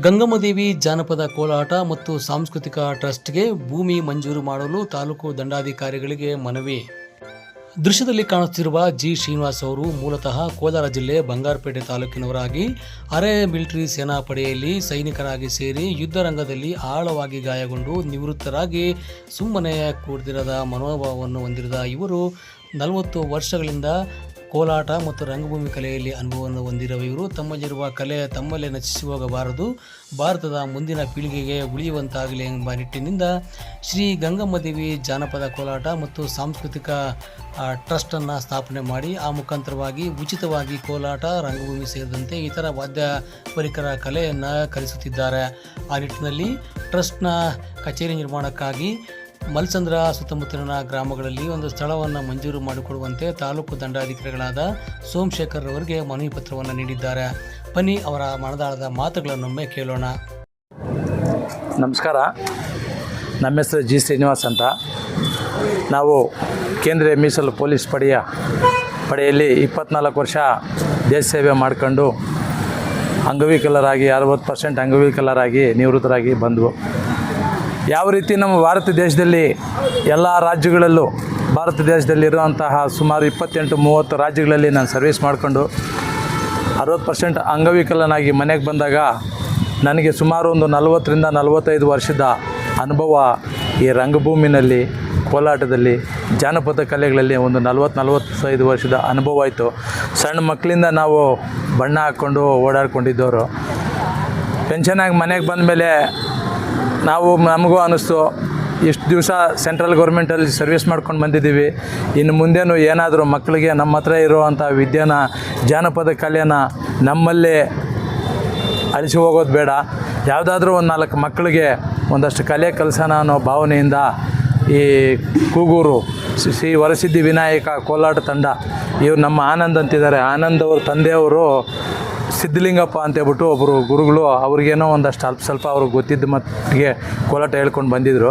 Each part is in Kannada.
ಗಂಗಮ್ಮದೇವಿ ಜಾನಪದ ಕೋಲಾಟ ಮತ್ತು ಸಾಂಸ್ಕೃತಿಕ ಟ್ರಸ್ಟ್ಗೆ ಭೂಮಿ ಮಂಜೂರು ಮಾಡಲು ತಾಲೂಕು ದಂಡಾಧಿಕಾರಿಗಳಿಗೆ ಮನವಿ. ದೃಶ್ಯದಲ್ಲಿ ಕಾಣುತ್ತಿರುವ ಜಿ ಶ್ರೀನಿವಾಸ್ ಅವರು ಮೂಲತಃ ಕೋಲಾರ ಜಿಲ್ಲೆ ಬಂಗಾರಪೇಟೆ ತಾಲೂಕಿನವರಾಗಿ, ಅರೆ ಮಿಲಿಟರಿ ಸೇನಾ ಪಡೆಯಲ್ಲಿ ಸೈನಿಕರಾಗಿ ಸೇರಿ ಯುದ್ಧ ರಂಗದಲ್ಲಿ ಆಳವಾಗಿ ಗಾಯಗೊಂಡು ನಿವೃತ್ತರಾಗಿ ಸುಮ್ಮನೆ ಕೂಡದಿರದ ಮನೋಭಾವವನ್ನು ಹೊಂದಿರದ ಇವರು, ನಲವತ್ತು ವರ್ಷಗಳಿಂದ ಕೋಲಾಟ ಮತ್ತು ರಂಗಭೂಮಿ ಕಲೆಯಲ್ಲಿ ಅನುಭವವನ್ನು ಹೊಂದಿರುವ ಇವರು, ತಮ್ಮಲ್ಲಿರುವ ಕಲೆ ತಮ್ಮಲ್ಲೇ ನಚಿಸಿ ಹೋಗಬಾರದು. ಭಾರತದ ಮುಂದಿನ ಪೀಳಿಗೆಗೆ ಉಳಿಯುವಂತಾಗಲಿ ಎಂಬ ನಿಟ್ಟಿನಿಂದ ಶ್ರೀ ಗಂಗಮ್ಮದೇವಿ ಜಾನಪದ ಕೋಲಾಟ ಮತ್ತು ಸಾಂಸ್ಕೃತಿಕ ಟ್ರಸ್ಟನ್ನು ಸ್ಥಾಪನೆ ಮಾಡಿ, ಆ ಮುಖಾಂತರವಾಗಿ ಉಚಿತವಾಗಿ ಕೋಲಾಟ, ರಂಗಭೂಮಿ ಸೇರಿದಂತೆ ಇತರ ವಾದ್ಯ ಪರಿಕರ ಕಲೆಯನ್ನು ಕಲಿಸುತ್ತಿದ್ದಾರೆ. ಆ ನಿಟ್ಟಿನಲ್ಲಿ ಟ್ರಸ್ಟ್ನ ಕಚೇರಿ ನಿರ್ಮಾಣಕ್ಕಾಗಿ ಮಲ್ಸಂದ್ರ ಸುತ್ತಮುತ್ತಲಿನ ಗ್ರಾಮಗಳಲ್ಲಿ ಒಂದು ಸ್ಥಳವನ್ನು ಮಂಜೂರು ಮಾಡಿಕೊಡುವಂತೆ ತಾಲೂಕು ದಂಡಾಧಿಕಾರಿಗಳಾದ ಸೋಮಶೇಖರ್ ಅವರಿಗೆ ಮನವಿ ಪತ್ರವನ್ನು ನೀಡಿದ್ದಾರೆ. ಪನಿ ಅವರ ಮನದಾಳದ ಮಾತುಗಳನ್ನೊಮ್ಮೆ ಕೇಳೋಣ. ನಮಸ್ಕಾರ. ನಮ್ಮ ಹೆಸರು ಜಿ ಶ್ರೀನಿವಾಸ್ ಅಂತ. ನಾವು ಕೇಂದ್ರೀಯ ಮೀಸಲು ಪೊಲೀಸ್ ಪಡೆಯ ಪಡೆಯಲ್ಲಿ ಇಪ್ಪತ್ನಾಲ್ಕು ವರ್ಷ ದೇಶ ಸೇವೆ ಮಾಡ್ಕೊಂಡು ಅಂಗವಿಕಲರಾಗಿ, ಅರವತ್ತು ಪರ್ಸೆಂಟ್ ಅಂಗವಿಕಲರಾಗಿ, ನಿವೃತ್ತರಾಗಿ ಬಂದವು. ಯಾವ ರೀತಿ ನಮ್ಮ ಭಾರತ ದೇಶದಲ್ಲಿ ಎಲ್ಲ ರಾಜ್ಯಗಳಲ್ಲೂ ಭಾರತ ದೇಶದಲ್ಲಿರುವಂತಹ ಸುಮಾರು ಇಪ್ಪತ್ತೆಂಟು, ಮೂವತ್ತು ರಾಜ್ಯಗಳಲ್ಲಿ ನಾನು ಸರ್ವಿಸ್ ಮಾಡಿಕೊಂಡು ಅರವತ್ತು ಪರ್ಸೆಂಟ್ ಅಂಗವಿಕಲನಾಗಿ ಮನೆಗೆ ಬಂದಾಗ ನನಗೆ ಸುಮಾರು ಒಂದು ನಲವತ್ತರಿಂದ ನಲವತ್ತೈದು ವರ್ಷದ ಅನುಭವ ಈ ರಂಗಭೂಮಿನಲ್ಲಿ, ಕೋಲಾಟದಲ್ಲಿ, ಜಾನಪದ ಕಲೆಗಳಲ್ಲಿ ಒಂದು ನಲ್ವತ್ತು, ನಲವತ್ತೈದು ವರ್ಷದ ಅನುಭವ ಆಯಿತು. ಸಣ್ಣ ಮಕ್ಕಳಿಂದ ನಾವು ಬಣ್ಣ ಹಾಕ್ಕೊಂಡು ಓಡಾಡ್ಕೊಂಡಿದ್ದವರು. ಪೆನ್ಷನಾಗಿ ಮನೆಗೆ ಬಂದಮೇಲೆ ನಾವು ನಮಗೂ ಅನ್ನಿಸ್ತು ಇಷ್ಟು ದಿವಸ ಸೆಂಟ್ರಲ್ ಗೌರ್ಮೆಂಟಲ್ಲಿ ಸರ್ವಿಸ್ ಮಾಡ್ಕೊಂಡು ಬಂದಿದ್ದೀವಿ. ಇನ್ನು ಮುಂದೇನು ಏನಾದರೂ ಮಕ್ಕಳಿಗೆ ನಮ್ಮ ಹತ್ರ ಇರುವಂಥ ವಿದ್ಯೆನ, ಜಾನಪದ ಕಲೆನ ನಮ್ಮಲ್ಲೇ ಅಳಿಸಿ ಹೋಗೋದು ಬೇಡ. ಯಾವುದಾದ್ರೂ ಒಂದು ನಾಲ್ಕು ಮಕ್ಕಳಿಗೆ ಒಂದಷ್ಟು ಕಲೆ ಕಲಸನ ಅನ್ನೋ ಭಾವನೆಯಿಂದ ಈ ಕೂಗೂರು ಶ್ರೀ- ವರಸಿದ್ಧಿ ವಿನಾಯಕ ಕೋಲಾಟ ತಂಡ ಇವ್ರು ನಮ್ಮ ಆನಂದ್ ಅಂತಿದ್ದಾರೆ. ಆನಂದ್ ಅವ್ರ ತಂದೆಯವರು ಸಿದ್ಧಲಿಂಗಪ್ಪ ಅಂತ ಹೇಳ್ಬಿಟ್ಟು ಒಬ್ಬರು ಗುರುಗಳು ಅವ್ರಿಗೇನೋ ಒಂದಷ್ಟು ಅಲ್ಪ ಸ್ವಲ್ಪ ಅವ್ರಿಗೆ ಗೊತ್ತಿದ್ದ ಮಟ್ಟಿಗೆ ಕೋಲಾಟ ಹೇಳ್ಕೊಂಡು ಬಂದಿದ್ದರು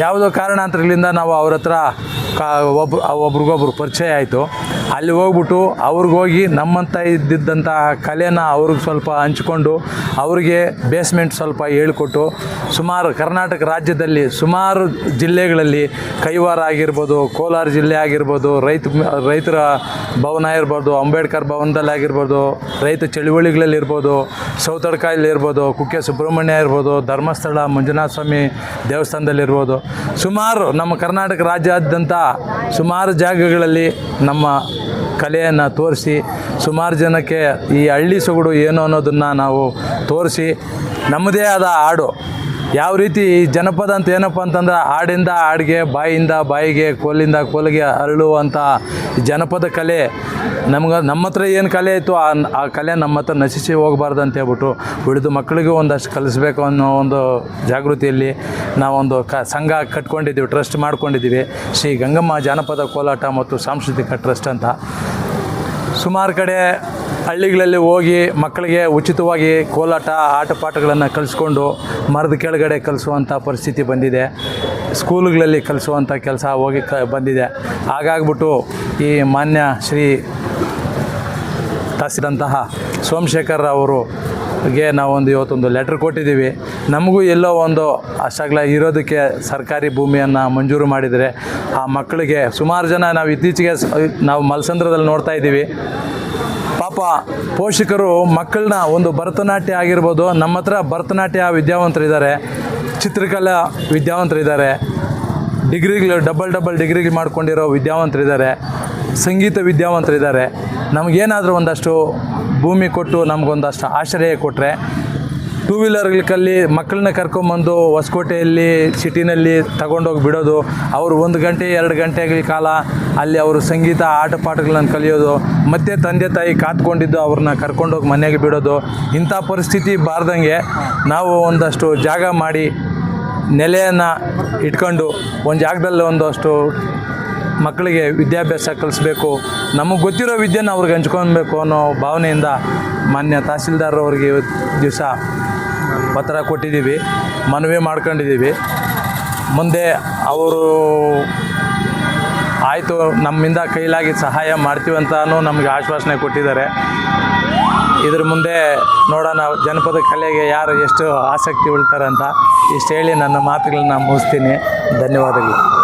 ಯಾವುದೋ ಕಾರಣಾಂತರಗಳಿಂದ ನಾವು ಅವ್ರ ಹತ್ರ ಕಾ ಒಬ್ರು ಒಬ್ರಿಗೊಬ್ರು ಪರಿಚಯ ಆಯಿತು. ಅಲ್ಲಿ ಹೋಗ್ಬಿಟ್ಟು ಅವ್ರಿಗೋಗಿ ನಮ್ಮಂತ ಇದ್ದಿದ್ದಂಥ ಕಲೆನ ಅವ್ರಿಗೆ ಸ್ವಲ್ಪ ಹಂಚಿಕೊಂಡು ಅವರಿಗೆ ಬೇಸ್ಮೆಂಟ್ ಸ್ವಲ್ಪ ಹೇಳ್ಕೊಟ್ಟು ಸುಮಾರು ಕರ್ನಾಟಕ ರಾಜ್ಯದಲ್ಲಿ ಸುಮಾರು ಜಿಲ್ಲೆಗಳಲ್ಲಿ ಕೈವಾರ ಆಗಿರ್ಬೋದು, ಕೋಲಾರ ಜಿಲ್ಲೆ ಆಗಿರ್ಬೋದು, ರೈತ, ರೈತರ ಭವನ ಇರ್ಬೋದು ಅಂಬೇಡ್ಕರ್ ಭವನದಲ್ಲಿ ಆಗಿರ್ಬೋದು, ರೈತ ಚಳುವಳಿಗಳಲ್ಲಿ ಇರ್ಬೋದು ಸೌತಡ್ಕಾಯಲ್ಲಿ ಇರ್ಬೋದು, ಕುಕ್ಕೆ ಸುಬ್ರಹ್ಮಣ್ಯ ಇರ್ಬೋದು, ಧರ್ಮಸ್ಥಳ, ಮಂಜುನಾಥ ಸ್ವಾಮಿ ದೇವಸ್ಥಾನದಲ್ಲಿರ್ಬೋದು ಸುಮಾರು ನಮ್ಮ ಕರ್ನಾಟಕ ರಾಜ್ಯಾದ್ಯಂತ ಸುಮಾರು ಜಾಗಗಳಲ್ಲಿ ನಮ್ಮ ಕಲೆಯನ್ನು ತೋರಿಸಿ, ಸುಮಾರು ಜನಕ್ಕೆ ಈ ಹಳ್ಳಿ ಸೊಗಡು ಏನು ಅನ್ನೋದನ್ನು ನಾವು ತೋರಿಸಿ, ನಮ್ಮದೇ ಆದ ಹಾಡು ಯಾವ ರೀತಿ ಜನಪದ ಅಂತ ಏನಪ್ಪ ಅಂತಂದ್ರೆ ಹಾಡಿಂದ ಹಾಡಿಗೆ ಬಾಯಿಂದ ಬಾಯಿಗೆ, ಕೋಲಿಂದ ಕೋಲಿಗೆ ಅರಳುವಂಥ ಜನಪದ ಕಲೆ. ನಮ್ಗೆ ನಮ್ಮ ಹತ್ರ ಏನು ಕಲೆ ಇತ್ತು, ಆ ಆ ಕಲೆ ನಮ್ಮ ಹತ್ರ ನಶಿಸಿ ಹೋಗಬಾರ್ದು ಅಂತ ಹೇಳ್ಬಿಟ್ಟು ಉಳಿದು ಮಕ್ಕಳಿಗೂ ಒಂದಷ್ಟು ಕಲಿಸ್ಬೇಕು ಅನ್ನೋ ಒಂದು ಜಾಗೃತಿಯಲ್ಲಿ ನಾವೊಂದು ಕ ಸಂಘ ಕಟ್ಕೊಂಡಿದ್ದೀವಿ, ಟ್ರಸ್ಟ್ ಮಾಡ್ಕೊಂಡಿದ್ದೀವಿ. ಶ್ರೀ ಗಂಗಮ್ಮ ಜಾನಪದ ಕೋಲಾಟ ಮತ್ತು ಸಾಂಸ್ಕೃತಿಕ ಟ್ರಸ್ಟ್ ಅಂತ. ಸುಮಾರು ಕಡೆ ಹಳ್ಳಿಗಳಲ್ಲಿ ಹೋಗಿ ಮಕ್ಕಳಿಗೆ ಉಚಿತವಾಗಿ ಕೋಲಾಟ ಆಟ ಪಾಠಗಳನ್ನು ಕಲಿಸ್ಕೊಂಡು ಮರದ ಕೆಳಗಡೆ ಕಲಿಸುವಂಥ ಪರಿಸ್ಥಿತಿ ಬಂದಿದೆ. ಸ್ಕೂಲ್ಗಳಲ್ಲಿ ಕಲಿಸುವಂಥ ಕೆಲಸ ಹೋಗಿ ಕ, ಬಂದಿದೆ. ಹಾಗಾಗ್ಬಿಟ್ಟು ಈ ಮಾನ್ಯ ಶ್ರೀ ತಹಸೀಲಂತಹ ಸೋಮಶೇಖರ್ ಅವರು ಗೆ ನಾವೊಂದು ಇವತ್ತೊಂದು ಲೆಟ್ರ್ ಕೊಟ್ಟಿದ್ದೀವಿ. ನಮಗೂ ಎಲ್ಲೋ ಒಂದು ಅಷ್ಟಾಗಲ ಇರೋದಕ್ಕೆ ಸರ್ಕಾರಿ ಭೂಮಿಯನ್ನು ಮಂಜೂರು ಮಾಡಿದರೆ ಆ ಮಕ್ಕಳಿಗೆ ಸುಮಾರು ಜನ ನಾವು ಇತ್ತೀಚೆಗೆ ನಾವು ಮಲ್ಸಂದ್ರದಲ್ಲಿ ನೋಡ್ತಾ ಇದ್ದೀವಿ. ಪಾಪ ಪೋಷಕರು ಮಕ್ಕಳನ್ನ ಒಂದು ಭರತನಾಟ್ಯ ಆಗಿರ್ಬೋದು, ನಮ್ಮ ಹತ್ರ ಭರತನಾಟ್ಯ ವಿದ್ಯಾವಂತರಿದ್ದಾರೆ, ಚಿತ್ರಕಲಾ ವಿದ್ಯಾವಂತರಿದ್ದಾರೆ, ಡಿಗ್ರಿಗಳು ಡಬಲ್ ಡಬಲ್ ಡಿಗ್ರಿಗಳು ಮಾಡ್ಕೊಂಡಿರೋ ವಿದ್ಯಾವಂತರಿದ್ದಾರೆ. ಸಂಗೀತ ವಿದ್ಯಾವಂತರಿದ್ದಾರೆ. ನಮಗೇನಾದರೂ ಒಂದಷ್ಟು ಭೂಮಿ ಕೊಟ್ಟು ನಮಗೊಂದಷ್ಟು ಆಶ್ರಯ ಕೊಟ್ಟರೆ ಟೂ ವೀಲರ್ಗಳಲ್ಲಿ ಮಕ್ಕಳನ್ನ ಕರ್ಕೊಂಬಂದು ಹೊಸಕೋಟೆಯಲ್ಲಿ ಸಿಟಿನಲ್ಲಿ ತಗೊಂಡೋಗಿ ಬಿಡೋದು, ಅವರು ಒಂದು ಗಂಟೆ, ಎರಡು ಗಂಟೆಗಳ ಕಾಲ ಅಲ್ಲಿ ಅವರು ಸಂಗೀತ, ಆಟ ಪಾಠಗಳನ್ನು ಕಲಿಯೋದು, ಮತ್ತೆ ತಂದೆ ತಾಯಿ ಕಾತ್ಕೊಂಡಿದ್ದು ಅವ್ರನ್ನ ಕರ್ಕೊಂಡೋಗಿ ಮನೆಗೆ ಬಿಡೋದು, ಇಂಥ ಪರಿಸ್ಥಿತಿ ಬಾರ್ದಂಗೆ ನಾವು ಒಂದಷ್ಟು ಜಾಗ ಮಾಡಿ ನೆಲೆಯನ್ನು ಇಟ್ಕೊಂಡು, ಒಂದು ಜಾಗದಲ್ಲಿ ಒಂದಷ್ಟು ಮಕ್ಕಳಿಗೆ ವಿದ್ಯಾಭ್ಯಾಸ ಕಲಿಸ್ಬೇಕು. ನಮಗೆ ಗೊತ್ತಿರೋ ವಿದ್ಯೆನ ಅವ್ರಿಗೆ ಹಂಚ್ಕೊಬೇಕು ಅನ್ನೋ ಭಾವನೆಯಿಂದ ಮಾನ್ಯ ತಹಸೀಲ್ದಾರ್ ಅವರಿಗೆ ಇವತ್ತು ದಿವಸ ಪತ್ರ ಕೊಟ್ಟಿದ್ದೀವಿ. ಮನವಿ ಮಾಡ್ಕೊಂಡಿದ್ದೀವಿ. ಮುಂದೆ ಅವರು ಆಯಿತು, ನಮ್ಮಿಂದ ಕೈಲಾಗಿ ಸಹಾಯ ಮಾಡ್ತೀವಿ ಅಂತಾನು ನಮಗೆ ಆಶ್ವಾಸನೆ ಕೊಟ್ಟಿದ್ದಾರೆ. ಇದ್ರ ಮುಂದೆ ನೋಡೋಣ ಜನಪದ ಕಲೆಗೆ ಯಾರು ಎಷ್ಟು ಆಸಕ್ತಿ ಉಳ್ತಾರಂತ ಇಷ್ಟು ಹೇಳಿ ನನ್ನ ಮಾತುಗಳನ್ನ ಮುಗಿಸ್ತೀನಿ. ಧನ್ಯವಾದಗಳು.